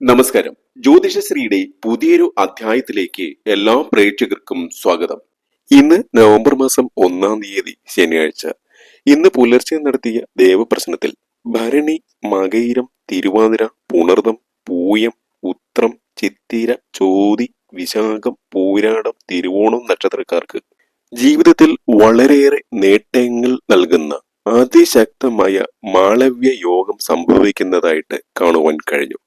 നമസ്കാരം. ജ്യോതിഷശ്രീയുടെ പുതിയൊരു അധ്യായത്തിലേക്ക് എല്ലാ പ്രേക്ഷകർക്കും സ്വാഗതം. ഇന്ന് നവംബർ മാസം ഒന്നാം തീയതി ശനിയാഴ്ച. ഇന്ന് പുലർച്ചെ നടത്തിയ ദേവപ്രശ്നത്തിൽ ഭരണി മകയിരം തിരുവാതിര പുണർദം പൂയം ഉത്രം ചിത്തിര ചോതി വിശാഖം പൂരാടം തിരുവോണം നക്ഷത്രക്കാർക്ക് ജീവിതത്തിൽ വളരെയേറെ നേട്ടങ്ങൾ നൽകുന്ന അതിശക്തമായ മാളവ്യ യോഗം സംഭവിക്കുന്നതായിട്ട് കാണുവാൻ കഴിഞ്ഞു.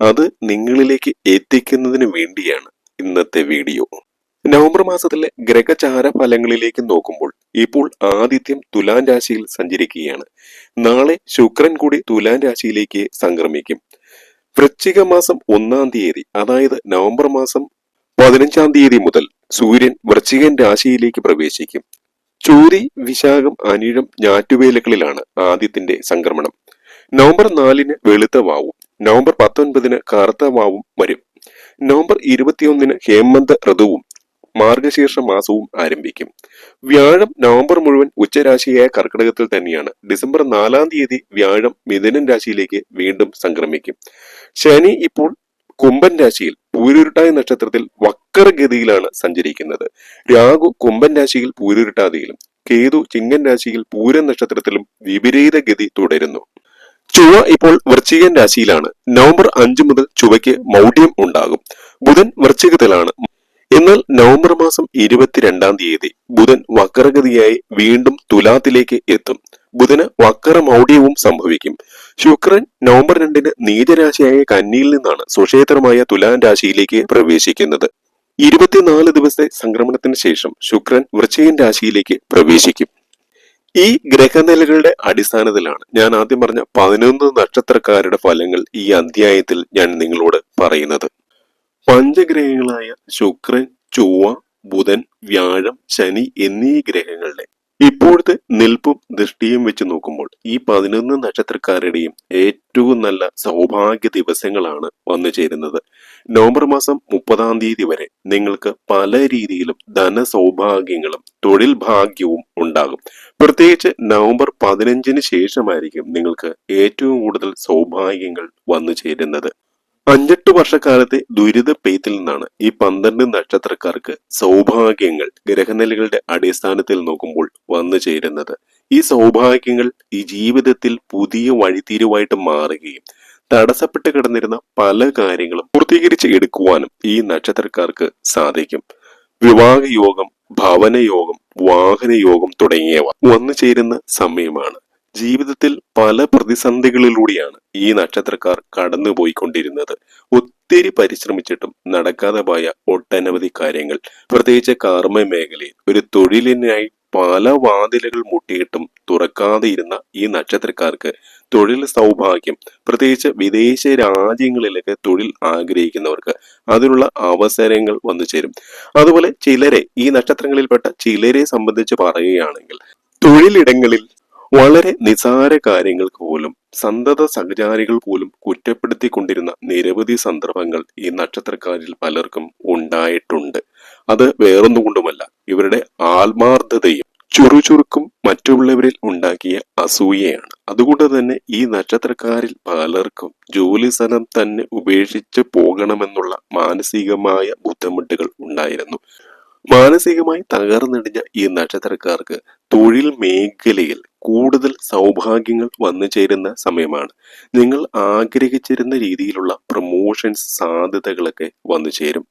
അത് നിങ്ങളിലേക്ക് എത്തിക്കുന്നതിന് വേണ്ടിയാണ് ഇന്നത്തെ വീഡിയോ. നവംബർ മാസത്തിലെ ഗ്രഹചാര ഫലങ്ങളിലേക്ക് നോക്കുമ്പോൾ ഇപ്പോൾ ആദിത്യം തുലാൻ രാശിയിൽ സഞ്ചരിക്കുകയാണ്. നാളെ ശുക്രൻ കൂടി തുലാൻ രാശിയിലേക്ക് സംക്രമിക്കും. വൃശ്ചിക മാസം ഒന്നാം തീയതി അതായത് നവംബർ മാസം പതിനഞ്ചാം തീയതി മുതൽ സൂര്യൻ വൃശ്ചികൻ രാശിയിലേക്ക് പ്രവേശിക്കും. ചൂരി വിശാഖം അനിഴം ഞാറ്റുവേലകളിലാണ് ആദ്യത്തിന്റെ സംക്രമണം. നവംബർ നാലിന് വെളുത്ത വാവും നവംബർ പത്തൊൻപതിന് കറുത്ത വാവും വരും നവംബർ ഇരുപത്തിയൊന്നിന് ഹേമന്ത ഋതുവും മാർഗശീർഷ മാസവും ആരംഭിക്കും. വ്യാഴം നവംബർ മുഴുവൻ ഉച്ചരാശിയായ കർക്കിടകത്തിൽ തന്നെയാണ്. ഡിസംബർ നാലാം തീയതി വ്യാഴം മിഥുനൻ രാശിയിലേക്ക് വീണ്ടും സംക്രമിക്കും. ശനി ഇപ്പോൾ കുംഭൻ രാശിയിൽ പൂരുരുട്ടായ നക്ഷത്രത്തിൽ വക്രഗതിയിലാണ് സഞ്ചരിക്കുന്നത്. രാഹു കുംഭൻ രാശിയിൽ പൂരുരുട്ടാതിയിലും കേതു ചിങ്ങൻ രാശിയിൽ പൂരൻ നക്ഷത്രത്തിലും വിപരീത ഗതി തുടരുന്നു. ചുവ ഇപ്പോൾ വൃശ്ചികൻ രാശിയിലാണ്. നവംബർ അഞ്ചു മുതൽ ചുവയ്ക്ക് മൗഢ്യം ഉണ്ടാകും. ബുധൻ വൃശ്ചികത്തിലാണ്. എന്നാൽ നവംബർ മാസം ഇരുപത്തിരണ്ടാം തീയതി ബുധൻ വക്രഗതിയായി വീണ്ടും തുലാത്തിലേക്ക് എത്തും. ബുധന് വക്ര മൗഢ്യവും സംഭവിക്കും. ശുക്രൻ നവംബർ രണ്ടിന് നീചരാശിയായ കന്നിയിൽ നിന്നാണ് സുക്ഷേത്രമായ തുലാൻ രാശിയിലേക്ക് പ്രവേശിക്കുന്നത്. ഇരുപത്തിനാല് ദിവസത്തെ സംക്രമണത്തിന് ശേഷം ശുക്രൻ വൃശ്ചികൻ രാശിയിലേക്ക് പ്രവേശിക്കും. ഈ ഗ്രഹനിലകളുടെ അടിസ്ഥാനത്തിലാണ് ഞാൻ ആദ്യം പറഞ്ഞ പതിനൊന്ന് നക്ഷത്രക്കാരുടെ ഫലങ്ങൾ ഈ അധ്യായത്തിൽ ഞാൻ നിങ്ങളോട് പറയുന്നത്. പഞ്ചഗ്രഹങ്ങളായ ശുക്രൻ ചൊവ്വ ബുധൻ വ്യാഴം ശനി എന്നീ ഗ്രഹങ്ങളുടെ ഇപ്പോഴത്തെ നിൽപ്പും ദൃഷ്ടിയും വെച്ച് നോക്കുമ്പോൾ ഈ പതിനൊന്ന് നക്ഷത്രക്കാരുടെയും ഏറ്റവും നല്ല സൗഭാഗ്യ ദിവസങ്ങളാണ് വന്നു ചേരുന്നത് നവംബർ മാസം മുപ്പതാം തീയതി വരെ നിങ്ങൾക്ക് പല രീതിയിലും ധന സൗഭാഗ്യങ്ങളും തൊഴിൽ ഭാഗ്യവും ഉണ്ടാകും. പ്രത്യേകിച്ച് നവംബർ പതിനഞ്ചിന് ശേഷമായിരിക്കും നിങ്ങൾക്ക് ഏറ്റവും കൂടുതൽ സൗഭാഗ്യങ്ങൾ വന്നു ചേരുന്നത്. അഞ്ചെട്ട് വർഷക്കാലത്തെ ദുരിത പെയ്ത്തിൽ നിന്നാണ് ഈ പന്ത്രണ്ട് നക്ഷത്രക്കാർക്ക് സൗഭാഗ്യങ്ങൾ ഗ്രഹനിലകളുടെ അടിസ്ഥാനത്തിൽ നോക്കുമ്പോൾ വന്നു ചേരുന്നത്. ഈ സൗഭാഗ്യങ്ങൾ ഈ ജീവിതത്തിൽ പുതിയ വഴിത്തിരിവായിട്ട് മാറുകയും തടസ്സപ്പെട്ട് കിടന്നിരുന്ന പല കാര്യങ്ങളും പൂർത്തീകരിച്ച് എടുക്കുവാനും ഈ നക്ഷത്രക്കാർക്ക് സാധിക്കും. വിവാഹ യോഗം ഭവനയോഗം വാഹനയോഗം തുടങ്ങിയവ വന്നു ചേരുന്ന സമയമാണ്. ജീവിതത്തിൽ പല പ്രതിസന്ധികളിലൂടെയാണ് ഈ നക്ഷത്രക്കാർ കടന്നുപോയിക്കൊണ്ടിരുന്നത്. ഒത്തിരി പരിശ്രമിച്ചിട്ടും നടക്കാതെ പോയ ഒട്ടനവധി കാര്യങ്ങൾ. പ്രത്യേകിച്ച് കാർമ്മ മേഖലയിൽ ഒരു തൊഴിലിനായി പല വാതിലുകൾ മുട്ടിയിട്ടും തുറക്കാതെ ഇരുന്ന ഈ നക്ഷത്രക്കാർക്ക് തൊഴിൽ സൗഭാഗ്യം. പ്രത്യേകിച്ച് വിദേശ രാജ്യങ്ങളിലൊക്കെ തൊഴിൽ ആഗ്രഹിക്കുന്നവർക്ക് അതിനുള്ള അവസരങ്ങൾ വന്നു ചേരും. അതുപോലെ ചിലരെ ഈ നക്ഷത്രങ്ങളിൽപ്പെട്ട ചിലരെ സംബന്ധിച്ച് പറയുകയാണെങ്കിൽ തൊഴിലിടങ്ങളിൽ വളരെ നിസാര കാര്യങ്ങൾക്ക് പോലും സന്തത സഹചാരികൾ പോലും കുറ്റപ്പെടുത്തിക്കൊണ്ടിരുന്ന നിരവധി സന്ദർഭങ്ങൾ ഈ നക്ഷത്രക്കാരിൽ പലർക്കും ഉണ്ടായിട്ടുണ്ട്. അത് വേറൊന്നുകൊണ്ടുമല്ല ഇവരുടെ ആത്മാർത്ഥതയും ചുറുചുറുക്കും മറ്റുള്ളവരിൽ ഉണ്ടാക്കിയ അസൂയയാണ്. അതുകൊണ്ട് തന്നെ ഈ നക്ഷത്രക്കാരിൽ പലർക്കും ജോലി സ്ഥലം തന്നെ ഉപേക്ഷിച്ച് പോകണമെന്നുള്ള മാനസികമായ ബുദ്ധിമുട്ടുകൾ ഉണ്ടായിരുന്നു. മാനസികമായി തകർന്നടിഞ്ഞ ഈ നക്ഷത്രക്കാർക്ക് തൊഴിൽ മേഖലയിൽ കൂടുതൽ സൗഭാഗ്യങ്ങൾ വന്നു ചേരുന്ന സമയമാണ്. നിങ്ങൾ ആഗ്രഹിച്ചിരുന്ന രീതിയിലുള്ള പ്രൊമോഷൻസ് സാധ്യതകളൊക്കെ വന്നു ചേരും.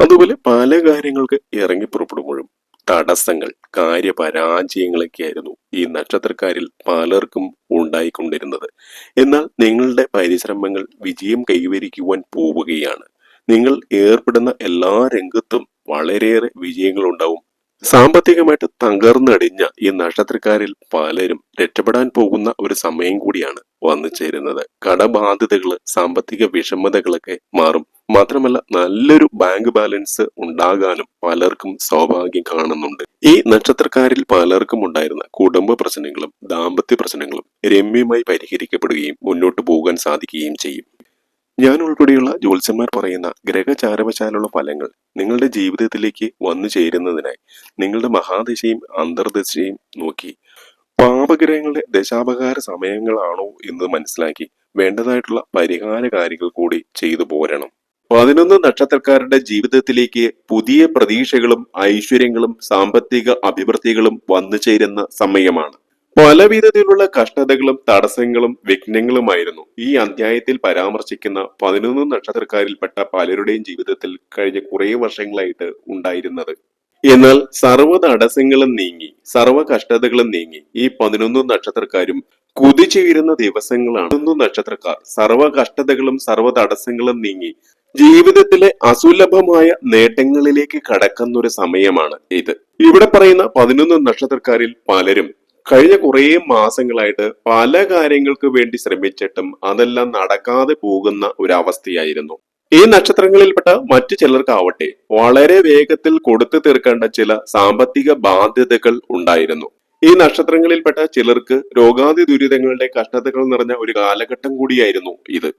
അതുപോലെ പല കാര്യങ്ങൾക്ക് ഇറങ്ങി പുറപ്പെടുമ്പോഴും തടസ്സങ്ങൾ കാര്യപരാജയങ്ങളൊക്കെ ആയിരുന്നു ഈ നക്ഷത്രക്കാരിൽ പലർക്കും ഉണ്ടായിക്കൊണ്ടിരുന്നത്. എന്നാൽ നിങ്ങളുടെ പരിശ്രമങ്ങൾ വിജയം കൈവരിക്കുവാൻ പോവുകയാണ്. നിങ്ങൾ ഏർപ്പെടുന്ന എല്ലാ രംഗത്തും വളരെയേറെ വിജയങ്ങൾ ഉണ്ടാവും സാമ്പത്തികമായിട്ട് തകർന്നടിഞ്ഞ ഈ നക്ഷത്രക്കാരിൽ പലരും രക്ഷപ്പെടാൻ പോകുന്ന ഒരു സമയം കൂടിയാണ് വന്നു ചേരുന്നത്. കടബാധ്യതകൾ സാമ്പത്തിക വിഷമതകളൊക്കെ മാറും. മാത്രമല്ല നല്ലൊരു ബാങ്ക് ബാലൻസ് ഉണ്ടാകാനും പലർക്കും സൗഭാഗ്യം കാണുന്നുണ്ട്. ഈ നക്ഷത്രക്കാരിൽ പലർക്കും ഉണ്ടായിരുന്ന കുടുംബ പ്രശ്നങ്ങളും ദാമ്പത്യ പ്രശ്നങ്ങളും രമ്യമായി പരിഹരിക്കപ്പെടുകയും മുന്നോട്ട് പോകാൻ സാധിക്കുകയും ചെയ്യും. ഞാൻ ഉൾപ്പെടെയുള്ള ജ്യോത്സ്യന്മാർ പറയുന്ന ഗ്രഹചാരവശാലുള്ള ഫലങ്ങൾ നിങ്ങളുടെ ജീവിതത്തിലേക്ക് വന്നു ചേരുന്നതിനായി നിങ്ങളുടെ മഹാദശയും അന്തർദശയും നോക്കി. പാപഗ്രഹങ്ങളുടെ ദശാപകാര സമയങ്ങളാണോ എന്ന് മനസ്സിലാക്കി വേണ്ടതായിട്ടുള്ള പരിഹാര കാര്യങ്ങൾ കൂടി ചെയ്തു പോരണം. പതിനൊന്ന് നക്ഷത്രക്കാരുടെ ജീവിതത്തിലേക്ക് പുതിയ പ്രതീക്ഷകളും ഐശ്വര്യങ്ങളും സാമ്പത്തിക അഭിവൃദ്ധികളും വന്നു ചേരുന്ന സമയമാണ്. പല വിധത്തിലുള്ള കഷ്ടതകളും തടസ്സങ്ങളും വിഘ്നങ്ങളുമായിരുന്നു. ഈ അധ്യായത്തിൽ പരാമർശിക്കുന്ന പതിനൊന്ന് നക്ഷത്രക്കാരിൽപ്പെട്ട പലരുടെയും ജീവിതത്തിൽ കഴിഞ്ഞ കുറേ വർഷങ്ങളായിട്ട് ഉണ്ടായിരുന്നത്. എന്നാൽ സർവ തടസ്സങ്ങളും നീങ്ങി സർവ കഷ്ടതകളും നീങ്ങി ഈ പതിനൊന്ന് നക്ഷത്രക്കാരും കുതിച്ചുയരുന്ന ദിവസങ്ങളാണ്. പതിനൊന്ന് നക്ഷത്രക്കാർ സർവ കഷ്ടതകളും സർവ തടസ്സങ്ങളും നീങ്ങി ജീവിതത്തിലെ അസുലഭമായ നേട്ടങ്ങളിലേക്ക് കടക്കുന്ന ഒരു സമയമാണ് ഇത്. ഇവിടെ പറയുന്ന പതിനൊന്ന് നക്ഷത്രക്കാരിൽ പലരും കഴിഞ്ഞ കുറേ മാസങ്ങളായിട്ട് പല കാര്യങ്ങൾക്ക് വേണ്ടി ശ്രമിച്ചിട്ടും അതെല്ലാം നടക്കാതെ പോകുന്ന ഒരു അവസ്ഥയായിരുന്നു ഈ നക്ഷത്രങ്ങളിൽപ്പെട്ട മറ്റു ചിലർക്കാവട്ടെ വളരെ വേഗത്തിൽ കൊടുത്തു തീർക്കേണ്ട ചില സാമ്പത്തിക ബാധ്യതകൾ ഉണ്ടായിരുന്നു. ഈ നക്ഷത്രങ്ങളിൽപ്പെട്ട ചിലർക്ക് രോഗാതി ദുരിതങ്ങളുടെ കഷ്ടതകൾ നിറഞ്ഞ ഒരു കാലഘട്ടം കൂടിയായിരുന്നു ഇത്.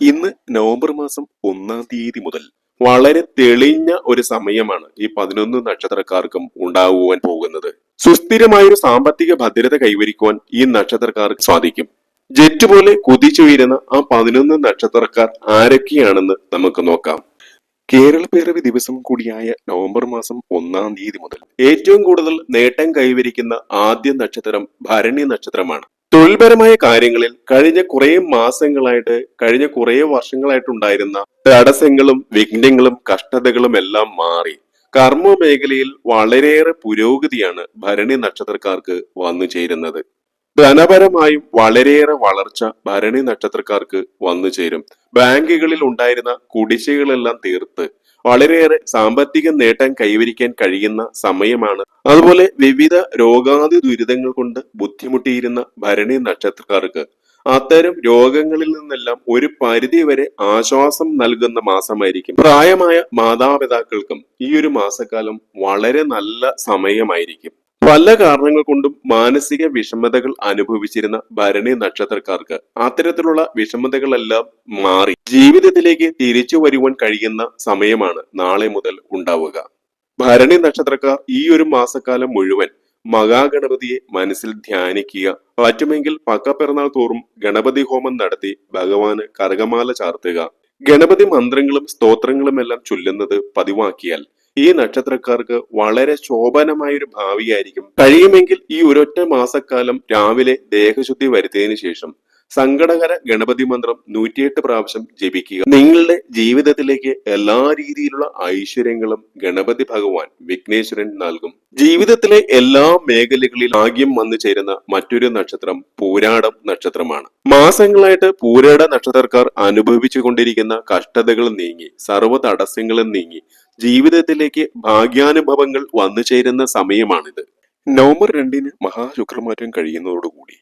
ഇന്ന് നവംബർ മാസം ഒന്നാം തീയതി മുതൽ വളരെ തെളിഞ്ഞ ഒരു സമയമാണ് ഈ പതിനൊന്ന് നക്ഷത്രക്കാർക്കും ഉണ്ടാകുവാൻ പോകുന്നത്. സുസ്ഥിരമായൊരു സാമ്പത്തിക ഭദ്രത കൈവരിക്കുവാൻ ഈ നക്ഷത്രക്കാർക്ക് സാധിക്കും. ജെറ്റ് പോലെ കുതിച്ചുയരുന്ന ആ പതിനൊന്ന് നക്ഷത്രക്കാർ ആരൊക്കെയാണെന്ന് നമുക്ക് നോക്കാം. കേരള പിറവി ദിവസം കൂടിയായ നവംബർ മാസം ഒന്നാം തീയതി മുതൽ ഏറ്റവും കൂടുതൽ നേട്ടം കൈവരിക്കുന്ന ആദ്യ നക്ഷത്രം ഭരണി നക്ഷത്രമാണ്. തൊഴിൽപരമായ കാര്യങ്ങളിൽ കഴിഞ്ഞ കുറേ മാസങ്ങളായിട്ട് കഴിഞ്ഞ കുറെ വർഷങ്ങളായിട്ടുണ്ടായിരുന്ന തടസ്സങ്ങളും വിഘ്നങ്ങളും കഷ്ടതകളും എല്ലാം മാറി. കർമ്മ മേഖലയിൽ വളരെയേറെ പുരോഗതിയാണ് ഭരണി നക്ഷത്രക്കാർക്ക് വന്നു ചേരുന്നത്. ധനപരമായും വളരെയേറെ വളർച്ച ഭരണി നക്ഷത്രക്കാർക്ക് വന്നു ചേരും. ബാങ്കുകളിൽ ഉണ്ടായിരുന്ന കുടിശ്ശികളെല്ലാം തീർത്ത് വളരെയേറെ സാമ്പത്തിക നേട്ടം കൈവരിക്കാൻ കഴിയുന്ന സമയമാണ്. അതുപോലെ വിവിധ രോഗാതി ദുരിതങ്ങൾ കൊണ്ട് ബുദ്ധിമുട്ടിയിരുന്ന ഭരണി നക്ഷത്രക്കാർക്ക് അത്തരം രോഗങ്ങളിൽ നിന്നെല്ലാം ഒരു പരിധി വരെ ആശ്വാസം നൽകുന്ന മാസമായിരിക്കും. പ്രായമായ മാതാപിതാക്കൾക്കും ഈ ഒരു മാസക്കാലം വളരെ നല്ല സമയമായിരിക്കും. പല കാരണങ്ങൾ കൊണ്ടും മാനസിക വിഷമതകൾ അനുഭവിച്ചിരുന്ന ഭരണി നക്ഷത്രക്കാർക്ക് അത്തരത്തിലുള്ള വിഷമതകളെല്ലാം മാറി ജീവിതത്തിലേക്ക് തിരിച്ചു വരുവാൻ കഴിയുന്ന സമയമാണ് നാളെ മുതൽ ഉണ്ടാവുക. ഭരണി നക്ഷത്രക്കാർ ഈ ഒരു മാസക്കാലം മുഴുവൻ മഹാഗണപതിയെ മനസ്സിൽ ധ്യാനിക്കുക. പറ്റുമെങ്കിൽ പക്കപ്പിറന്നാൾ തോറും ഗണപതി ഹോമം നടത്തി ഭഗവാന് കരകമാല ചാർത്തുക. ഗണപതി മന്ത്രങ്ങളും സ്തോത്രങ്ങളും എല്ലാം ചൊല്ലുന്നത് പതിവാക്കിയാൽ ഈ നക്ഷത്രക്കാർക്ക് വളരെ ശോഭനമായ ഒരു ഭാവിയായിരിക്കും. കഴിയുമെങ്കിൽ ഈ ഒരൊറ്റ മാസക്കാലം രാവിലെ ദേഹശുദ്ധി വരുത്തിയതിനു ശേഷം സങ്കടകര ഗണപതി മന്ത്രം നൂറ്റിയെട്ട് പ്രാവശ്യം ജപിക്കുക. നിങ്ങളുടെ ജീവിതത്തിലേക്ക് എല്ലാ രീതിയിലുള്ള ഐശ്വര്യങ്ങളും ഗണപതി ഭഗവാൻ വിഘ്നേശ്വരൻ നൽകും. ജീവിതത്തിലെ എല്ലാ മേഖലകളിലും ആദ്യം വന്നു ചേരുന്ന മറ്റൊരു നക്ഷത്രം പൂരാടം നക്ഷത്രമാണ്. മാസങ്ങളായിട്ട് പൂരാട നക്ഷത്രക്കാർ അനുഭവിച്ചു കൊണ്ടിരിക്കുന്ന കഷ്ടതകൾ നീങ്ങി സർവ തടസ്സങ്ങളും നീങ്ങി ജീവിതത്തിലേക്ക് ഭാഗ്യാനുഭവങ്ങൾ വന്നു ചേരുന്ന സമയമാണിത്. നവംബർ രണ്ടിന് മഹാശുക്രമാറ്റം കഴിയുന്നതോടുകൂടി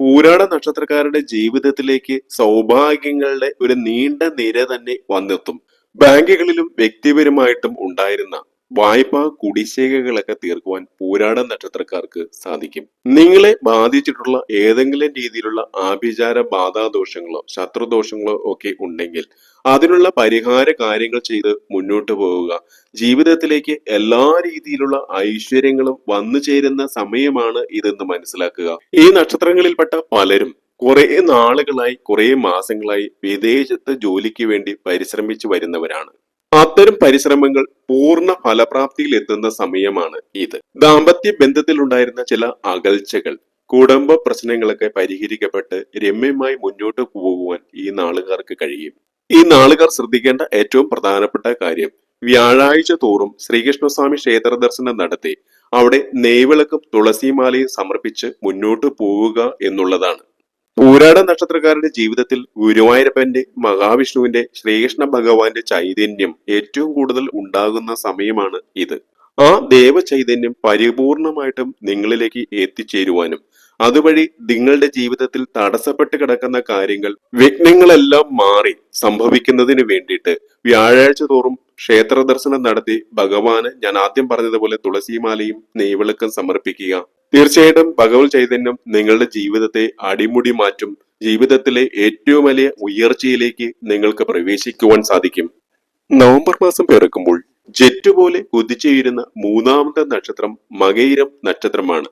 പൂരാട നക്ഷത്രക്കാരുടെ ജീവിതത്തിലേക്ക് സൗഭാഗ്യങ്ങളുടെ ഒരു നീണ്ട നിര തന്നെ വന്നെത്തും. ബാങ്കുകളിലും വ്യക്തിപരമായിട്ടും ഉണ്ടായിരുന്ന വായ്പാ കുടിശ്ശികകളൊക്കെ തീർക്കുവാൻ പൂരാട നക്ഷത്രക്കാർക്ക് സാധിക്കും. നിങ്ങളെ ബാധിച്ചിട്ടുള്ള ഏതെങ്കിലും രീതിയിലുള്ള ആഭിചാര ബാധാദോഷങ്ങളോ ശത്രുദോഷങ്ങളോ ഒക്കെ ഉണ്ടെങ്കിൽ അതിനുള്ള പരിഹാര കാര്യങ്ങൾ ചെയ്ത് മുന്നോട്ട് പോവുക. ജീവിതത്തിലേക്ക് എല്ലാ രീതിയിലുള്ള ഐശ്വര്യങ്ങളും വന്നു ചേരുന്ന സമയമാണ് ഇതെന്ന് മനസ്സിലാക്കുക. ഈ നക്ഷത്രങ്ങളിൽപ്പെട്ട പലരും കുറെ നാളുകളായി കുറെ മാസങ്ങളായി വിദേശത്ത് ജോലിക്ക് വേണ്ടി പരിശ്രമിച്ചു വരുന്നവരാണ്. അത്തരം പരിശ്രമങ്ങൾ പൂർണ ഫലപ്രാപ്തിയിൽ എത്തുന്ന സമയമാണ് ഇത്. ദാമ്പത്യ ബന്ധത്തിൽ ഉണ്ടായിരുന്ന ചില അകൽച്ചകൾ കുടുംബ പ്രശ്നങ്ങളൊക്കെ പരിഹരിക്കപ്പെട്ട് രമ്യമായി മുന്നോട്ട് പോകുവാൻ ഈ നാളുകാർക്ക് കഴിയും. ഈ നാളുകാർ ശ്രദ്ധിക്കേണ്ട ഏറ്റവും പ്രധാനപ്പെട്ട കാര്യം വ്യാഴാഴ്ച തോറും ശ്രീകൃഷ്ണസ്വാമി ക്ഷേത്ര ദർശനം നടത്തി അവിടെ നെയ്വിളക്കും തുളസിമാലയും സമർപ്പിച്ച് മുന്നോട്ട് പോവുക എന്നുള്ളതാണ്. പൂരാട നക്ഷത്രക്കാരുടെ ജീവിതത്തിൽ ഗുരുവായൂരപ്പന്റെ മഹാവിഷ്ണുവിന്റെ ശ്രീകൃഷ്ണ ഭഗവാന്റെ ചൈതന്യം ഏറ്റവും കൂടുതൽ ഉണ്ടാകുന്ന സമയമാണ് ഇത്. ആ ദേവ ചൈതന്യം പരിപൂർണമായിട്ടും നിങ്ങളിലേക്ക് എത്തിച്ചേരുവാനും അതുവഴി നിങ്ങളുടെ ജീവിതത്തിൽ തടസ്സപ്പെട്ട് കിടക്കുന്ന കാര്യങ്ങൾ വിഘ്നങ്ങളെല്ലാം മാറി സംഭവിക്കുന്നതിന് വേണ്ടിയിട്ട് വ്യാഴാഴ്ച തോറും ക്ഷേത്ര ദർശനം നടത്തി ഭഗവാന് ഞാൻ ആദ്യം പറഞ്ഞതുപോലെ തുളസിമാലയും നെയ്വിളക്കം സമർപ്പിക്കുക. തീർച്ചയായിട്ടും ഭഗവത് ചൈതന്യം നിങ്ങളുടെ ജീവിതത്തെ അടിമുടി മാറ്റും. ജീവിതത്തിലെ ഏറ്റവും വലിയ ഉയർച്ചയിലേക്ക് നിങ്ങൾക്ക് പ്രവേശിക്കുവാൻ സാധിക്കും. നവംബർ മാസം പിറക്കുമ്പോൾ ജെറ്റ് പോലെ കുതിച്ചുയരുന്ന മൂന്നാമത്തെ നക്ഷത്രം മകയിരം നക്ഷത്രമാണ്.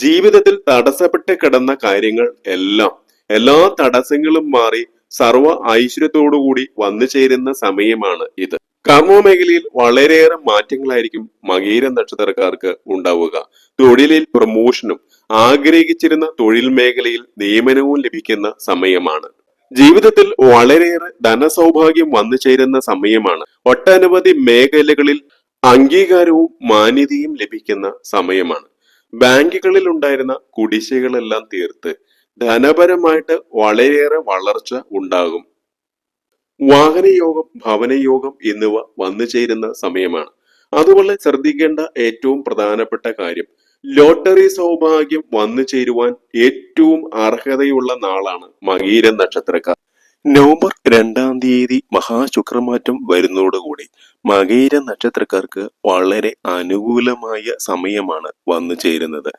ജീവിതത്തിൽ തടസ്സപ്പെട്ട് കിടന്ന കാര്യങ്ങൾ എല്ലാം എല്ലാ തടസ്സങ്ങളും മാറി സർവ ഐശ്വര്യത്തോടുകൂടി വന്നു ചേരുന്ന സമയമാണ് ഇത്. കർമ്മ മേഖലയിൽ വളരെയേറെ മാറ്റങ്ങളായിരിക്കും മകീര നക്ഷത്രക്കാർക്ക് ഉണ്ടാവുക. തൊഴിലിൽ പ്രമോഷനും ആഗ്രഹിച്ചിരുന്ന തൊഴിൽ മേഖലയിൽ നിയമനവും ലഭിക്കുന്ന സമയമാണ്. ജീവിതത്തിൽ വളരെയേറെ ധനസൗഭാഗ്യം വന്നു ചേരുന്ന സമയമാണ്. ഒട്ടനവധി മേഖലകളിൽ അംഗീകാരവും മാന്യതയും ലഭിക്കുന്ന സമയമാണ്. ബാങ്കുകളിൽ ഉണ്ടായിരുന്ന കുടിശ്ശികളെല്ലാം തീർത്ത് ധനപരമായിട്ട് വളരെയേറെ വളർച്ച ഉണ്ടാകും. വാഹനയോഗം ഭവനയോഗം എന്നിവ വന്നു ചേരുന്ന സമയമാണ്. അതുപോലെ ശ്രദ്ധിക്കേണ്ട ഏറ്റവും പ്രധാനപ്പെട്ട കാര്യം ലോട്ടറി സൗഭാഗ്യം വന്നു ചേരുവാൻ ഏറ്റവും അർഹതയുള്ള നാളാണ് മകീര നക്ഷത്രക്കാർ. നവംബർ രണ്ടാം തീയതി മഹാശുക്രമാറ്റം വരുന്നതോടുകൂടി മകീര നക്ഷത്രക്കാർക്ക് വളരെ അനുകൂലമായ സമയമാണ് വന്നു ചേരുന്നത്.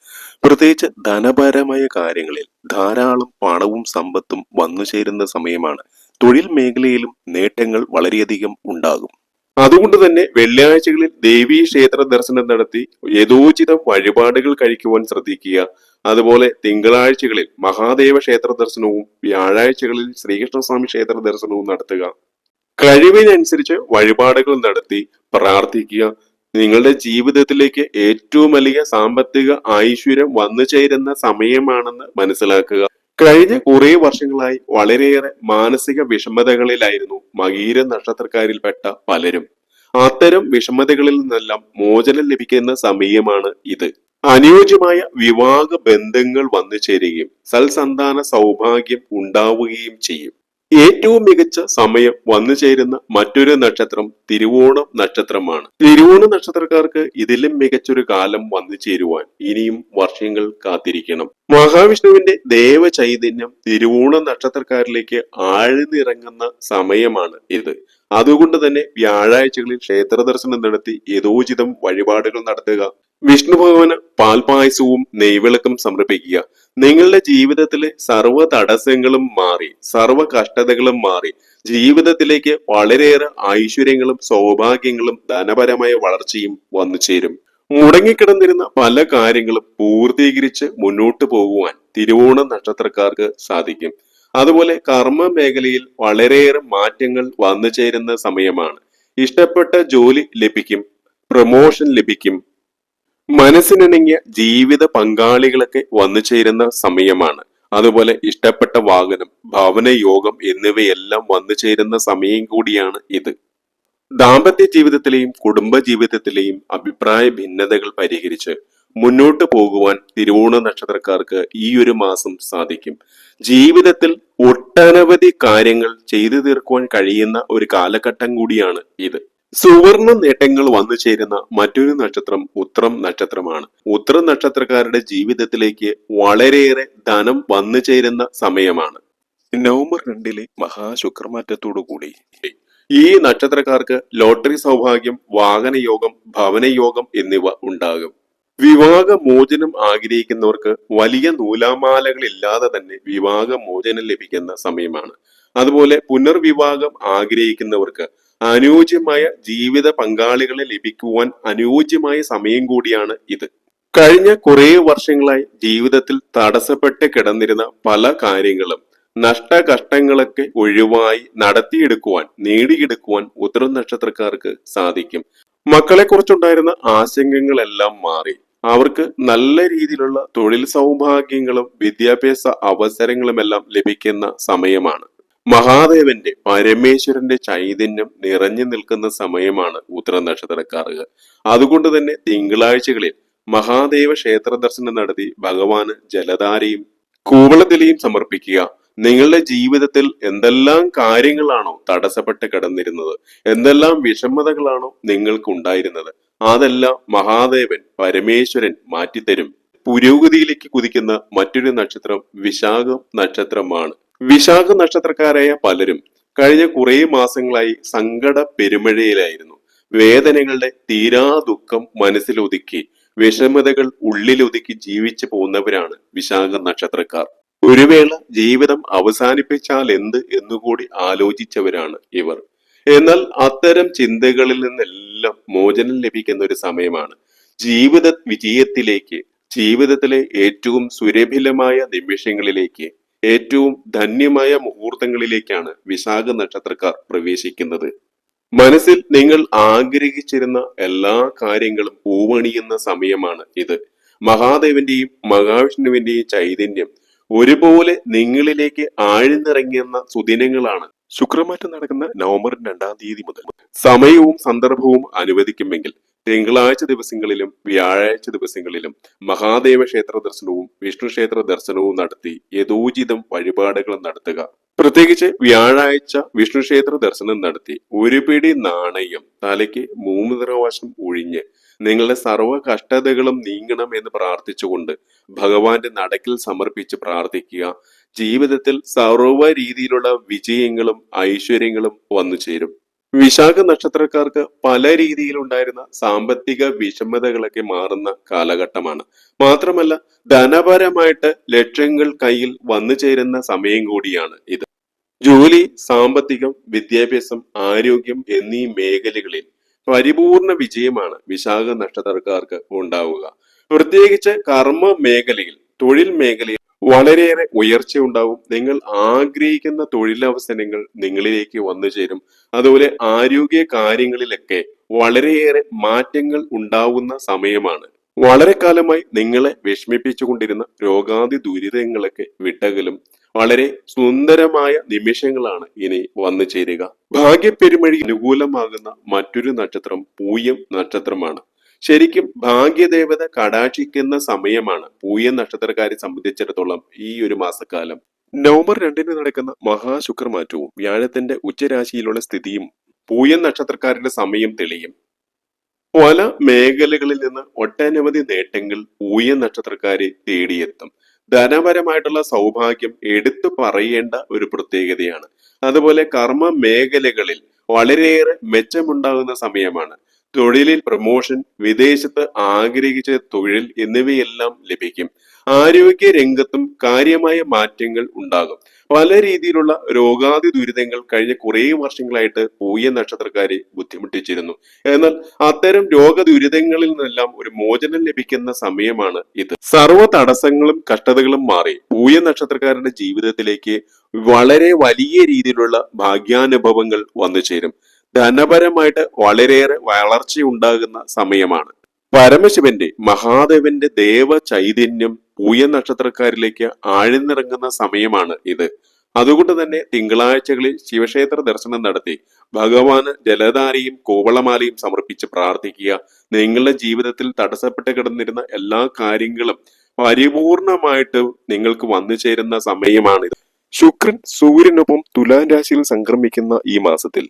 പ്രത്യേകിച്ച് ധനപരമായ കാര്യങ്ങളിൽ ധാരാളം പണവും സമ്പത്തും വന്നു ചേരുന്ന സമയമാണ് തൊഴിൽ മേഖലയിലും നേട്ടങ്ങൾ വളരെയധികം ഉണ്ടാകും. അതുകൊണ്ട് തന്നെ വെള്ളിയാഴ്ചകളിൽ ദേവീ ക്ഷേത്ര ദർശനം നടത്തി യഥോചിതം വഴിപാടുകൾ കഴിക്കുവാൻ ശ്രദ്ധിക്കുക. അതുപോലെ തിങ്കളാഴ്ചകളിൽ മഹാദേവ ക്ഷേത്ര ദർശനവും വ്യാഴാഴ്ചകളിൽ ശ്രീകൃഷ്ണസ്വാമി ക്ഷേത്ര ദർശനവും നടത്തുക. കഴിവിനനുസരിച്ച് വഴിപാടുകൾ നടത്തി പ്രാർത്ഥിക്കുക. നിങ്ങളുടെ ജീവിതത്തിലേക്ക് ഏറ്റവും വലിയ സാമ്പത്തിക ഐശ്വര്യം വന്നു ചേരുന്ന സമയമാണെന്ന് മനസ്സിലാക്കുക. കഴിഞ്ഞ കുറേ വർഷങ്ങളായി വളരെയേറെ മാനസിക വിഷമതകളിലായിരുന്നു മകീര നക്ഷത്രക്കാരിൽപ്പെട്ട പലരും. അത്തരം വിഷമതകളിൽ നിന്നെല്ലാം മോചനം ലഭിക്കുന്ന സമയമാണ് ഇത്. അനുയോജ്യമായ വിവാഹ ബന്ധങ്ങൾ വന്നു ചേരുകയും സൽസന്താന സൗഭാഗ്യം ഉണ്ടാവുകയും ചെയ്യും. ഏറ്റവും മികച്ച സമയം വന്നു ചേരുന്ന മറ്റൊരു നക്ഷത്രം തിരുവോണം നക്ഷത്രമാണ്. തിരുവോണ നക്ഷത്രക്കാർക്ക് ഇതിലും മികച്ചൊരു കാലം വന്നു ചേരുവാൻ ഇനിയും വർഷങ്ങൾ കാത്തിരിക്കണം. മഹാവിഷ്ണുവിന്റെ ദേവ ചൈതന്യം തിരുവോണ നക്ഷത്രക്കാരിലേക്ക് ആഴ്ന്നിറങ്ങുന്ന സമയമാണ് ഇത്. അതുകൊണ്ട് തന്നെ വ്യാഴാഴ്ചകളിൽ ക്ഷേത്ര ദർശനം നടത്തി യഥോചിതം വഴിപാടുകൾ നടത്തുക വിഷ്ണു ഭഗവാന് പാൽപായസവും നെയ്വിളക്കും സമർപ്പിക്കുക. നിങ്ങളുടെ ജീവിതത്തിലെ സർവ തടസ്സങ്ങളും മാറി സർവ കഷ്ടതകളും മാറി. ജീവിതത്തിലേക്ക് വളരെയേറെ ഐശ്വര്യങ്ങളും സൗഭാഗ്യങ്ങളും ധനപരമായ വളർച്ചയും വന്നു ചേരും. മുടങ്ങിക്കിടന്നിരുന്ന പല കാര്യങ്ങളും പൂർത്തീകരിച്ച് മുന്നോട്ട് പോകുവാൻ തിരുവോണ നക്ഷത്രക്കാർക്ക് സാധിക്കും. അതുപോലെ കർമ്മ മേഖലയിൽ വളരെയേറെ മാറ്റങ്ങൾ വന്നു ചേരുന്ന സമയമാണ്. ഇഷ്ടപ്പെട്ട ജോലി ലഭിക്കും പ്രമോഷൻ ലഭിക്കും മനസ്സിനിണങ്ങിയ ജീവിത പങ്കാളികളൊക്കെ വന്നു ചേരുന്ന സമയമാണ്. അതുപോലെ ഇഷ്ടപ്പെട്ട വാഹനം ഭവന യോഗം എന്നിവയെല്ലാം വന്നു ചേരുന്ന സമയം കൂടിയാണ് ഇത്. ദാമ്പത്യ ജീവിതത്തിലെയും കുടുംബ ജീവിതത്തിലെയും അഭിപ്രായ ഭിന്നതകൾ പരിഹരിച്ച് മുന്നോട്ട് പോകുവാൻ തിരുവോണ നക്ഷത്രക്കാർക്ക് ഈ ഒരു മാസം സാധിക്കും. ജീവിതത്തിൽ ഒട്ടനവധി കാര്യങ്ങൾ ചെയ്തു തീർക്കുവാൻ കഴിയുന്ന ഒരു കാലഘട്ടം കൂടിയാണ് ഇത്. സുവർണ നേട്ടങ്ങൾ വന്നു ചേരുന്ന മറ്റൊരു നക്ഷത്രം ഉത്രം നക്ഷത്രമാണ്. ഉത്രം നക്ഷത്രക്കാരുടെ ജീവിതത്തിലേക്ക് വളരെയേറെ ധനം വന്നു ചേരുന്ന സമയമാണ്. നവംബർ രണ്ടിലെ മഹാശുക്രമാറ്റത്തോടു കൂടി. ഈ നക്ഷത്രക്കാർക്ക് ലോട്ടറി സൗഭാഗ്യം വാഹനയോഗം ഭവനയോഗം എന്നിവ ഉണ്ടാകും. വിവാഹ മോചനം ആഗ്രഹിക്കുന്നവർക്ക് വലിയ നൂലാമാലകളില്ലാതെ തന്നെ വിവാഹ മോചനം ലഭിക്കുന്ന സമയമാണ്. അതുപോലെ പുനർവിവാഹം ആഗ്രഹിക്കുന്നവർക്ക് അനുയോജ്യമായ ജീവിത പങ്കാളികളെ ലഭിക്കുവാൻ അനുയോജ്യമായ സമയം കൂടിയാണ് ഇത്. കഴിഞ്ഞ കുറേ വർഷങ്ങളായി ജീവിതത്തിൽ തടസ്സപ്പെട്ട് കിടന്നിരുന്ന പല കാര്യങ്ങളും നഷ്ട നഷ്ടകഷ്ടങ്ങളൊക്കെ ഒഴിവായി നടത്തിയെടുക്കുവാൻ നേടിയെടുക്കുവാൻ ഉത്തരം നക്ഷത്രക്കാർക്ക് സാധിക്കും. മക്കളെ കുറിച്ചുണ്ടായിരുന്ന ആശങ്കകളെല്ലാം മാറി. അവർക്ക് നല്ല രീതിയിലുള്ള തൊഴിൽ സൗഭാഗ്യങ്ങളും വിദ്യാഭ്യാസ അവസരങ്ങളുമെല്ലാം ലഭിക്കുന്ന സമയമാണ്. മഹാദേവന്റെ പരമേശ്വരന്റെ ചൈതന്യം നിറഞ്ഞു നിൽക്കുന്ന സമയമാണ് ഉത്തര നക്ഷത്രക്കാർക്ക് അതുകൊണ്ട് തന്നെ തിങ്കളാഴ്ചകളിൽ മഹാദേവ ക്ഷേത്ര ദർശനം നടത്തി ഭഗവാന് ജലധാരയും കൂവളത്തിലയും സമർപ്പിക്കുക. നിങ്ങളുടെ ജീവിതത്തിൽ എന്തെല്ലാം കാര്യങ്ങളാണോ തടസ്സപ്പെട്ട് കിടന്നിരുന്നത്? എന്തെല്ലാം വിഷമതകളാണോ നിങ്ങൾക്ക് ഉണ്ടായിരുന്നത് അതെല്ലാം മഹാദേവൻ പരമേശ്വരൻ മാറ്റിത്തരും. പുരോഗതിയിലേക്ക് കുതിക്കുന്ന മറ്റൊരു നക്ഷത്രം വിശാഖം നക്ഷത്രമാണ്. വിശാഖ നക്ഷത്രക്കാരായ പലരും കഴിഞ്ഞ കുറേ മാസങ്ങളായി സങ്കട പെരുമഴയിലായിരുന്നു. വേദനകളുടെ തീരാ ദുഃഖം മനസ്സിലൊതുക്കി വിഷമതകൾ ഉള്ളിലൊതുക്കി ജീവിച്ചു പോകുന്നവരാണ് വിശാഖ നക്ഷത്രക്കാർ. ഒരു വേള ജീവിതം അവസാനിപ്പിച്ചാൽ എന്ത് എന്നുകൂടി ആലോചിച്ചവരാണ് ഇവർ. എന്നാൽ അത്തരം ചിന്തകളിൽ നിന്നെല്ലാം മോചനം ലഭിക്കുന്ന ഒരു സമയമാണ്. ജീവിത വിജയത്തിലേക്ക് ജീവിതത്തിലെ ഏറ്റവും സുരഭിലമായ നിമിഷങ്ങളിലേക്ക് ഏറ്റവും ധന്യമായ മുഹൂർത്തങ്ങളിലേക്കാണ് വിശാഖ നക്ഷത്രക്കാർ പ്രവേശിക്കുന്നത്. മനസ്സിൽ നിങ്ങൾ ആഗ്രഹിച്ചിരുന്ന എല്ലാ കാര്യങ്ങളും പൂവണിയുന്ന സമയമാണ് ഇത്. മഹാദേവന്റെയും മഹാവിഷ്ണുവിന്റെയും ചൈതന്യം ഒരുപോലെ നിങ്ങളിലേക്ക് ആഴ്ന്നിറങ്ങിയെന്ന സുദിനങ്ങളാണ്. ശുക്രമാറ്റം നടക്കുന്ന നവംബർ രണ്ടാം തീയതി മുതൽ. സമയവും സന്ദർഭവും അനുവദിക്കുമെങ്കിൽ തിങ്കളാഴ്ച ദിവസങ്ങളിലും വ്യാഴാഴ്ച ദിവസങ്ങളിലും മഹാദേവ ക്ഷേത്ര ദർശനവും വിഷ്ണു ക്ഷേത്ര ദർശനവും നടത്തി യഥോചിതം വഴിപാടുകളും നടത്തുക. പ്രത്യേകിച്ച് വ്യാഴാഴ്ച വിഷ്ണു ക്ഷേത്ര ദർശനം നടത്തി. ഒരു പിടി നാണയം തലയ്ക്ക് മൂന്ന് ഒഴിഞ്ഞ് നിങ്ങളുടെ സർവ കഷ്ടതകളും നീങ്ങണം എന്ന് പ്രാർത്ഥിച്ചുകൊണ്ട് ഭഗവാന്റെ നടക്കിൽ സമർപ്പിച്ച് പ്രാർത്ഥിക്കുക. ജീവിതത്തിൽ സർവ രീതിയിലുള്ള വിജയങ്ങളും ഐശ്വര്യങ്ങളും വന്നു ചേരും വിശാഖ നക്ഷത്രക്കാർക്ക് പല രീതിയിലുണ്ടായിരുന്ന സാമ്പത്തിക വിഷമതകളൊക്കെ മാറുന്ന കാലഘട്ടമാണ്. മാത്രമല്ല ധനപരമായിട്ട് ലക്ഷ്യങ്ങൾ കയ്യിൽ വന്നു ചേരുന്ന സമയം കൂടിയാണ് ഇത്. ജോലി സാമ്പത്തികം വിദ്യാഭ്യാസം ആരോഗ്യം എന്നീ മേഖലകളിൽ പരിപൂർണ വിജയമാണ് വിശാഖ നക്ഷത്രക്കാർക്ക് ഉണ്ടാവുക. പ്രത്യേകിച്ച് കർമ്മ മേഖലയിൽ തൊഴിൽ മേഖലയിൽ വളരെയേറെ ഉയർച്ച ഉണ്ടാവും നിങ്ങൾ ആഗ്രഹിക്കുന്ന തൊഴിലവസരങ്ങൾ നിങ്ങളിലേക്ക് വന്നു ചേരും. അതുപോലെ ആരോഗ്യ കാര്യങ്ങളിലൊക്കെ വളരെയേറെ മാറ്റങ്ങൾ ഉണ്ടാവുന്ന സമയമാണ്. വളരെ കാലമായി നിങ്ങളെ വിഷമിപ്പിച്ചുകൊണ്ടിരുന്ന രോഗാതി ദുരിതങ്ങളൊക്കെ വിട്ടകലും വളരെ സുന്ദരമായ നിമിഷങ്ങളാണ് ഇനി വന്നു ചേരുക. ഭാഗ്യപ്പെരുമഴി അനുകൂലമാകുന്ന മറ്റൊരു നക്ഷത്രം പൂയം നക്ഷത്രമാണ്. ശരിക്കും ഭാഗ്യദേവത കടാക്ഷിക്കുന്ന സമയമാണ് പൂയം നക്ഷത്രക്കാരെ സംബന്ധിച്ചിടത്തോളം ഈ ഒരു മാസക്കാലം. നവംബർ രണ്ടിന് നടക്കുന്ന മഹാശുക്രമാറ്റവും വ്യാഴത്തിന്റെ ഉച്ചരാശിയിലുള്ള സ്ഥിതിയും പൂയം നക്ഷത്രക്കാരുടെ സമയം തെളിയും. പല മേഖലകളിൽ നിന്ന് ഒട്ടനവധി നേട്ടങ്ങൾ പൂയ നക്ഷത്രക്കാരെ തേടിയെത്തും. ധനപരമായിട്ടുള്ള സൗഭാഗ്യം എടുത്തു പറയേണ്ട ഒരു പ്രത്യേകതയാണ്. അതുപോലെ കർമ്മ മേഖലകളിൽ വളരെയേറെ മെച്ചമുണ്ടാകുന്ന സമയമാണ്. തൊഴിലിൽ പ്രമോഷൻ വിദേശത്ത് ആഗ്രഹിച്ച തൊഴിൽ എന്നിവയെല്ലാം ലഭിക്കും. ആരോഗ്യ രംഗത്തും കാര്യമായ മാറ്റങ്ങൾ ഉണ്ടാകും. പല രീതിയിലുള്ള രോഗാതി ദുരിതങ്ങൾ കഴിഞ്ഞ കുറേ വർഷങ്ങളായിട്ട് പൂയ നക്ഷത്രക്കാരെ ബുദ്ധിമുട്ടിച്ചിരുന്നു. എന്നാൽ അത്തരം രോഗ ദുരിതങ്ങളിൽ നിന്നെല്ലാം ഒരു മോചനം ലഭിക്കുന്ന സമയമാണ് ഇത്. സർവ തടസ്സങ്ങളും കഷ്ടതകളും മാറി. പൂയ നക്ഷത്രക്കാരുടെ ജീവിതത്തിലേക്ക് വളരെ വലിയ രീതിയിലുള്ള ഭാഗ്യാനുഭവങ്ങൾ വന്നു ചേരും ധനപരമായിട്ട് വളരെയേറെ വളർച്ചയുണ്ടാകുന്ന സമയമാണ്. പരമശിവന്റെ മഹാദേവന്റെ ദേവ ചൈതന്യം പൂയ നക്ഷത്രക്കാരിലേക്ക് ആഴ്ന്നിറങ്ങുന്ന സമയമാണ് ഇത്. അതുകൊണ്ട് തന്നെ തിങ്കളാഴ്ചകളിൽ ശിവക്ഷേത്ര ദർശനം നടത്തി ഭഗവാന് ജലധാരയും കോവളമാലയും സമർപ്പിച്ച് പ്രാർത്ഥിക്കുക. നിങ്ങളുടെ ജീവിതത്തിൽ തടസ്സപ്പെട്ട് കിടന്നിരുന്ന എല്ലാ കാര്യങ്ങളും പരിപൂർണമായിട്ട് നിങ്ങൾക്ക് വന്നു ചേരുന്ന സമയമാണിത്. ശുക്രൻ സൂര്യനൊപ്പം തുലാം രാശിയിൽ സംക്രമിക്കുന്ന ഈ മാസത്തിൽ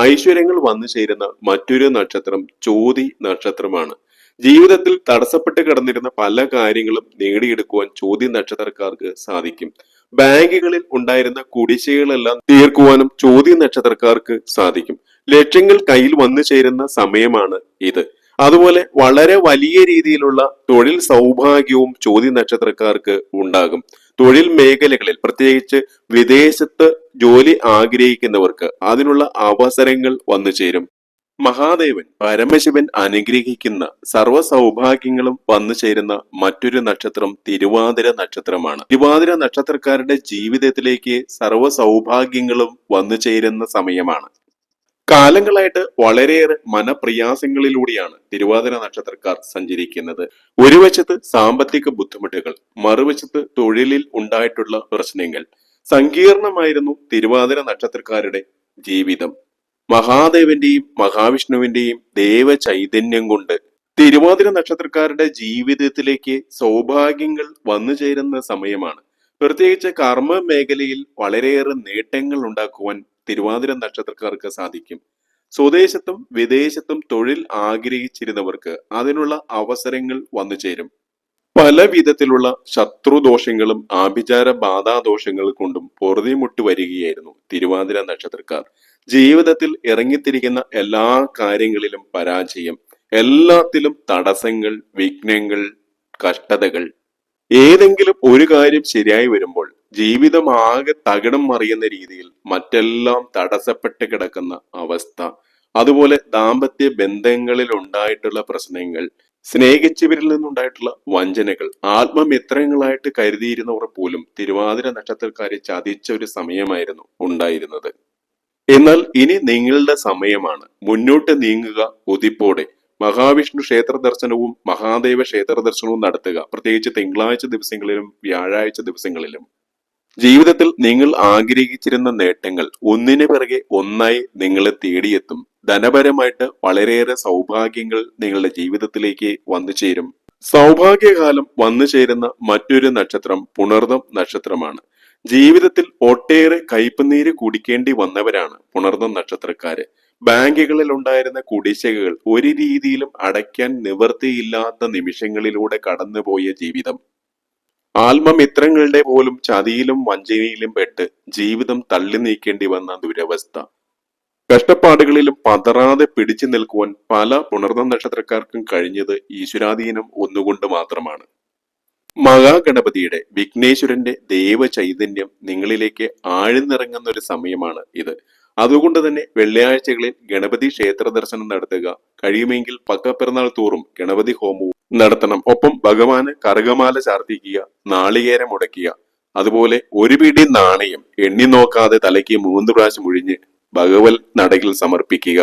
ഐശ്വര്യങ്ങൾ വന്നു ചേരുന്ന മറ്റൊരു നക്ഷത്രം ചോതി നക്ഷത്രമാണ്. ജീവിതത്തിൽ തടസ്സപ്പെട്ട് കിടന്നിരുന്ന പല കാര്യങ്ങളും നേടിയെടുക്കുവാൻ ചോദ്യ നക്ഷത്രക്കാർക്ക് സാധിക്കും. ബാങ്കുകളിൽ ഉണ്ടായിരുന്ന കുടിശ്ശികളെല്ലാം തീർക്കുവാനും ചോദ്യ നക്ഷത്രക്കാർക്ക് സാധിക്കും. ലക്ഷ്യങ്ങൾ കയ്യിൽ വന്നു ചേരുന്ന സമയമാണ് ഇത്. അതുപോലെ വളരെ വലിയ രീതിയിലുള്ള തൊഴിൽ സൗഭാഗ്യവും ചോദ്യ നക്ഷത്രക്കാർക്ക് ഉണ്ടാകും. തൊഴിൽ മേഖലകളിൽ പ്രത്യേകിച്ച് വിദേശത്ത് ജോലി ആഗ്രഹിക്കുന്നവർക്ക് അതിനുള്ള അവസരങ്ങൾ വന്നു ചേരും. മഹാദേവൻ പരമശിവൻ അനുഗ്രഹിക്കുന്ന സർവ സൗഭാഗ്യങ്ങളും വന്നു ചേരുന്ന മറ്റൊരു നക്ഷത്രം തിരുവാതിര നക്ഷത്രമാണ്. തിരുവാതിര നക്ഷത്രക്കാരുടെ ജീവിതത്തിലേക്ക് സർവ സൗഭാഗ്യങ്ങളും വന്നു ചേരുന്ന സമയമാണ്. കാലങ്ങളായിട്ട് വളരെയേറെ മനപ്രയാസങ്ങളിലൂടെയാണ് തിരുവാതിര നക്ഷത്രക്കാർ സഞ്ചരിക്കുന്നത്. ഒരു വശത്ത് സാമ്പത്തിക ബുദ്ധിമുട്ടുകൾ മറുവശത്ത് തൊഴിലിൽ ഉണ്ടായിട്ടുള്ള പ്രശ്നങ്ങൾ. സങ്കീർണമായിരുന്നു തിരുവാതിര നക്ഷത്രക്കാരുടെ ജീവിതം. മഹാദേവന്റെയും മഹാവിഷ്ണുവിന്റെയും ദേവ ചൈതന്യം കൊണ്ട് തിരുവാതിര നക്ഷത്രക്കാരുടെ ജീവിതത്തിലേക്ക് സൗഭാഗ്യങ്ങൾ വന്നു ചേരുന്ന സമയമാണ്. പ്രത്യേകിച്ച് കർമ്മ മേഖലയിൽ വളരെയേറെ നേട്ടങ്ങൾ ഉണ്ടാക്കുവാൻ തിരുവാതിര നക്ഷത്രക്കാർക്ക് സാധിക്കും. സ്വദേശത്തും വിദേശത്തും തൊഴിൽ ആഗ്രഹിച്ചിരുന്നവർക്ക് അതിനുള്ള അവസരങ്ങൾ വന്നു ചേരും. പല വിധത്തിലുള്ള ശത്രുദോഷങ്ങളും ആഭിചാര ബാധാദോഷങ്ങൾ കൊണ്ടും പൊറുതിമുട്ട് വരികയായിരുന്നു തിരുവാതിര നക്ഷത്രക്കാർ. ജീവിതത്തിൽ ഇറങ്ങിത്തിരിക്കുന്ന എല്ലാ കാര്യങ്ങളിലും പരാജയം എല്ലാത്തിലും തടസ്സങ്ങൾ വിഘ്നങ്ങൾ കഷ്ടതകൾ. ഏതെങ്കിലും ഒരു കാര്യം ശരിയായി വരുമ്പോൾ ജീവിതം ആകെ തകിടം മറിയുന്ന രീതിയിൽ മറ്റെല്ലാം തടസ്സപ്പെട്ട് കിടക്കുന്ന അവസ്ഥ. അതുപോലെ ദാമ്പത്യ ബന്ധങ്ങളിൽ ഉണ്ടായിട്ടുള്ള പ്രശ്നങ്ങൾ സ്നേഹിച്ചവരിൽ നിന്നുണ്ടായിട്ടുള്ള വഞ്ചനകൾ ആത്മമിത്രങ്ങളായിട്ട് കരുതിയിരുന്നവർ പോലും തിരുവാതിര നക്ഷത്രക്കാരെ ചതിച്ച ഒരു സമയമായിരുന്നു ഉണ്ടായിരുന്നത്. എന്നാൽ ഇനി നിങ്ങളുടെ സമയമാണ്. മുന്നോട്ട് നീങ്ങുക ഒതിപ്പോടെ മഹാവിഷ്ണു ക്ഷേത്ര ദർശനവും മഹാദേവ ക്ഷേത്ര ദർശനവും നടത്തുക. പ്രത്യേകിച്ച് തിങ്കളാഴ്ച ദിവസങ്ങളിലും വ്യാഴാഴ്ച ദിവസങ്ങളിലും. ജീവിതത്തിൽ നിങ്ങൾ ആഗ്രഹിച്ചിരുന്ന നേട്ടങ്ങൾ ഒന്നിനു പിറകെ ഒന്നായി നിങ്ങളെ തേടിയെത്തും. ധനപരമായിട്ട് വളരെയേറെ സൗഭാഗ്യങ്ങൾ നിങ്ങളുടെ ജീവിതത്തിലേക്ക് വന്നു ചേരും. സൗഭാഗ്യകാലം വന്നു ചേരുന്ന മറ്റൊരു നക്ഷത്രം പുണർദം നക്ഷത്രമാണ്. ജീവിതത്തിൽ ഒട്ടേറെ കയ്പുനീര് കുടിക്കേണ്ടി വന്നവരാണ് പുണർദം നക്ഷത്രക്കാര്. ബാങ്കുകളിൽ ഉണ്ടായിരുന്ന കുടിശ്ശികകൾ ഒരു രീതിയിലും അടയ്ക്കാൻ നിവൃത്തിയില്ലാത്ത നിമിഷങ്ങളിലൂടെ കടന്നുപോയ ജീവിതം. ആത്മമിത്രങ്ങളുടെ പോലും ചതിയിലും വഞ്ചനയിലും പെട്ട് ജീവിതം തള്ളി നീക്കേണ്ടി വന്ന ദുരവസ്ഥ. കഷ്ടപ്പാടുകളിലും പതറാതെ പിടിച്ചു നിൽക്കുവാൻ പല പുണർന്ന നക്ഷത്രക്കാർക്കും കഴിഞ്ഞത് ഈശ്വരാധീനം ഒന്നുകൊണ്ട് മാത്രമാണ്. മഹാഗണപതിയുടെ വിഘ്നേശ്വരന്റെ ദൈവ ചൈതന്യം നിങ്ങളിലേക്ക് ആഴ്ന്നിറങ്ങുന്ന ഒരു സമയമാണ് ഇത്. അതുകൊണ്ട് തന്നെ വെള്ളിയാഴ്ചകളിൽ ഗണപതി ക്ഷേത്ര ദർശനം നടത്തുക കഴിയുമെങ്കിൽ പക്കപ്പിറന്നാൾ തോറും ഗണപതി ഹോമവും നടത്തണം. ഒപ്പം ഭഗവാന് കറുകമാല ചാർത്തിക്കുക നാളികേരം മുടക്കുക അതുപോലെ ഒരു പിടി നാണയം എണ്ണി നോക്കാതെ തലയ്ക്ക് മൂന്ന് പ്രാവശ്യം ഒഴിഞ്ഞ് ഭഗവത് നടകിൽ സമർപ്പിക്കുക.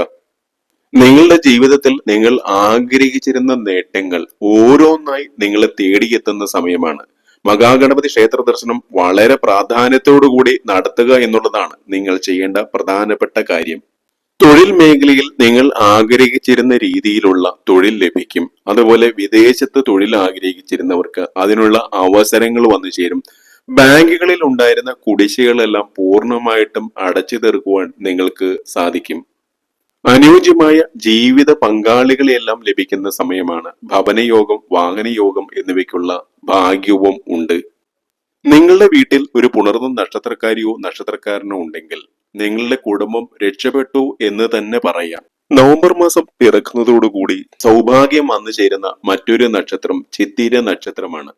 നിങ്ങളുടെ ജീവിതത്തിൽ നിങ്ങൾ ആഗ്രഹിച്ചിരുന്ന നേട്ടങ്ങൾ ഓരോന്നായി നിങ്ങളെ തേടിയെത്തുന്ന സമയമാണ്. മഹാഗണപതി ക്ഷേത്ര ദർശനം വളരെ പ്രാധാന്യത്തോടുകൂടി നടത്തുക എന്നുള്ളതാണ് നിങ്ങൾ ചെയ്യേണ്ട പ്രധാനപ്പെട്ട കാര്യം. തൊഴിൽ മേഖലയിൽ നിങ്ങൾ ആഗ്രഹിച്ചിരുന്ന രീതിയിലുള്ള തൊഴിൽ ലഭിക്കും. അതുപോലെ വിദേശത്ത് തൊഴിൽ ആഗ്രഹിച്ചിരുന്നവർക്ക് അതിനുള്ള അവസരങ്ങൾ വന്നു ചേരും. ബാങ്കുകളിൽ ഉണ്ടായിരുന്ന കുടിശ്ശികളെല്ലാം പൂർണമായിട്ടും അടച്ചു തീർക്കുവാൻ നിങ്ങൾക്ക് സാധിക്കും. അനുയോജ്യമായ ജീവിത പങ്കാളികളെയെല്ലാം ലഭിക്കുന്ന സമയമാണ് ഭവനയോഗം വാഹനയോഗം എന്നിവയ്ക്കുള്ള ഭാഗ്യവും ഉണ്ട്. നിങ്ങളുടെ വീട്ടിൽ ഒരു പുണർന്ന നക്ഷത്രക്കാരിയോ നക്ഷത്രക്കാരനോ ഉണ്ടെങ്കിൽ നിങ്ങളുടെ കുടുംബം രക്ഷപ്പെട്ടു എന്ന് തന്നെ പറയാം. നവംബർ മാസം പിറക്കുന്നതോടുകൂടി സൗഭാഗ്യം വന്നു ചേരുന്ന മറ്റൊരു നക്ഷത്രം ചിത്തിര നക്ഷത്രമാണ്.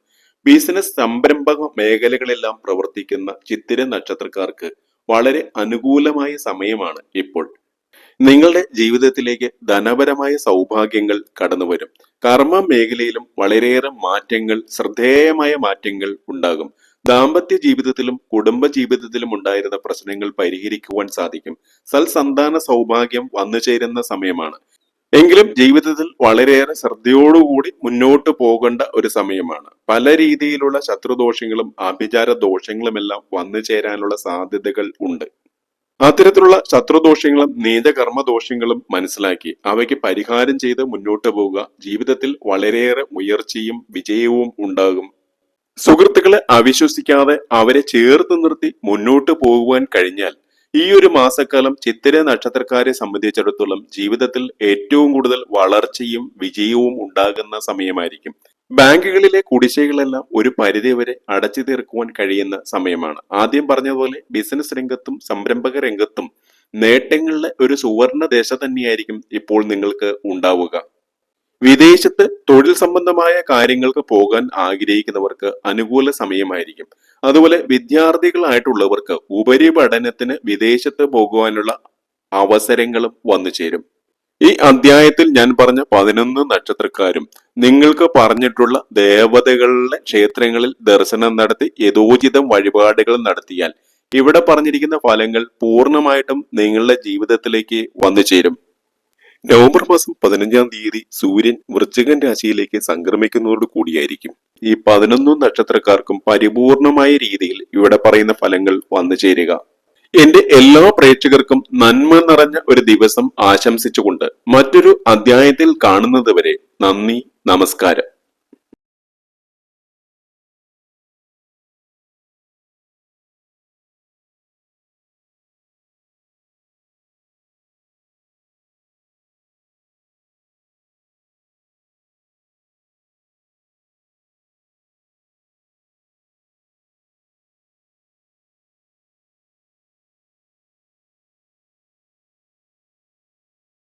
ബിസിനസ് സംരംഭക മേഖലകളെല്ലാം പ്രവർത്തിക്കുന്ന ചിത്തിര നക്ഷത്രക്കാർക്ക് വളരെ അനുകൂലമായ സമയമാണ് ഇപ്പോൾ. നിങ്ങളുടെ ജീവിതത്തിലേക്ക് ധനപരമായ സൗഭാഗ്യങ്ങൾ കടന്നുവരും. കർമ്മ മേഖലയിലും വളരെയേറെ മാറ്റങ്ങൾ ശ്രദ്ധേയമായ മാറ്റങ്ങൾ ഉണ്ടാകും. ദാമ്പത്യ ജീവിതത്തിലും കുടുംബ ജീവിതത്തിലും ഉണ്ടായിരുന്ന പ്രശ്നങ്ങൾ പരിഹരിക്കുവാൻ സാധിക്കും. സൽസന്താന സൗഭാഗ്യം വന്നു ചേരുന്ന സമയമാണ്. എങ്കിലും ജീവിതത്തിൽ വളരെയേറെ ശ്രദ്ധയോടുകൂടി മുന്നോട്ട് പോകേണ്ട ഒരു സമയമാണ്. പല രീതിയിലുള്ള ശത്രുദോഷങ്ങളും ആഭിചാര ദോഷങ്ങളുമെല്ലാം വന്നു ചേരാനുള്ള സാധ്യതകൾ ഉണ്ട്. അത്തരത്തിലുള്ള ശത്രുദോഷങ്ങളും നീചകർമ്മ ദോഷങ്ങളും മനസ്സിലാക്കി അവയ്ക്ക് പരിഹാരം ചെയ്ത് മുന്നോട്ട് പോവുക ജീവിതത്തിൽ വളരെയേറെ ഉയർച്ചയും വിജയവും ഉണ്ടാകും. സുഹൃത്തുക്കളെ അവിശ്വസിക്കാതെ അവരെ ചേർത്ത് നിർത്തി മുന്നോട്ട് പോകുവാൻ കഴിഞ്ഞാൽ ഈ ഒരു മാസക്കാലം ചിത്തിര നക്ഷത്രക്കാരെ സംബന്ധിച്ചിടത്തോളം ജീവിതത്തിൽ ഏറ്റവും കൂടുതൽ വളർച്ചയും വിജയവും ഉണ്ടാകുന്ന സമയമായിരിക്കും. ബാങ്കുകളിലെ കുടിശ്ശികളെല്ലാം ഒരു പരിധിവരെ അടച്ചു തീർക്കുവാൻ കഴിയുന്ന സമയമാണ്. ആദ്യം പറഞ്ഞതുപോലെ ബിസിനസ് രംഗത്തും സംരംഭക രംഗത്തും നേട്ടങ്ങളുടെ ഒരു സുവർണ ദേശ തന്നെയായിരിക്കും ഇപ്പോൾ നിങ്ങൾക്ക് ഉണ്ടാവുക. വിദേശത്ത് തൊഴിൽ സംബന്ധമായ കാര്യങ്ങൾക്ക് പോകാൻ ആഗ്രഹിക്കുന്നവർക്ക് അനുകൂല സമയമായിരിക്കും. അതുപോലെ വിദ്യാർത്ഥികളായിട്ടുള്ളവർക്ക് ഉപരിപഠനത്തിന് വിദേശത്ത് പോകുവാനുള്ള അവസരങ്ങളും വന്നു ചേരും. ഈ അധ്യായത്തിൽ ഞാൻ പറഞ്ഞ പതിനൊന്ന് നക്ഷത്രക്കാരും നിങ്ങൾക്ക് പറഞ്ഞിട്ടുള്ള ദേവതകളുടെ ക്ഷേത്രങ്ങളിൽ ദർശനം നടത്തി യഥോചിതം വഴിപാടുകൾ നടത്തിയാൽ ഇവിടെ പറഞ്ഞിരിക്കുന്ന ഫലങ്ങൾ പൂർണമായിട്ടും നിങ്ങളുടെ ജീവിതത്തിലേക്ക് വന്നു ചേരും. നവംബർ മാസം പതിനഞ്ചാം തീയതി സൂര്യൻ വൃശ്ചികൻ രാശിയിലേക്ക് സംക്രമിക്കുന്നതോട് കൂടിയായിരിക്കും. ഈ പതിനൊന്നും നക്ഷത്രക്കാർക്കും പരിപൂർണമായ രീതിയിൽ ഇവിടെ പറയുന്ന ഫലങ്ങൾ വന്നു ചേരുക. എന്റെ എല്ലാ പ്രേക്ഷകർക്കും നന്മ നിറഞ്ഞ ഒരു ദിവസം ആശംസിച്ചുകൊണ്ട് മറ്റൊരു അധ്യായത്തിൽ കാണുന്നതുവരെ നന്ദി നമസ്കാരം.